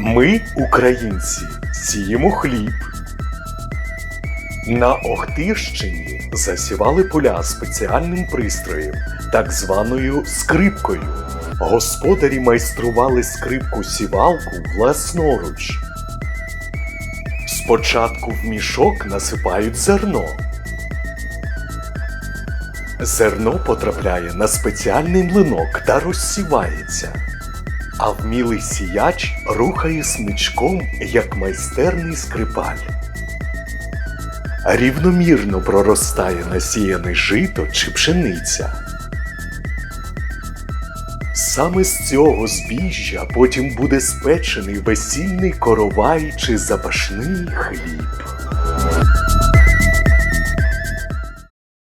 Ми, українці, сіємо хліб. На Охтирщині засівали поля спеціальним пристроєм, так званою скрипкою. Господарі майстрували скрипку сівалку власноруч. Спочатку в мішок насипають зерно. Зерно потрапляє на спеціальний млинок та розсівається. А вмілий сіяч рухає смичком, як майстерний скрипаль. Рівномірно проростає насіяне жито чи пшениця. Саме з цього збіжжя потім буде спечений весільний коровай чи запашний хліб.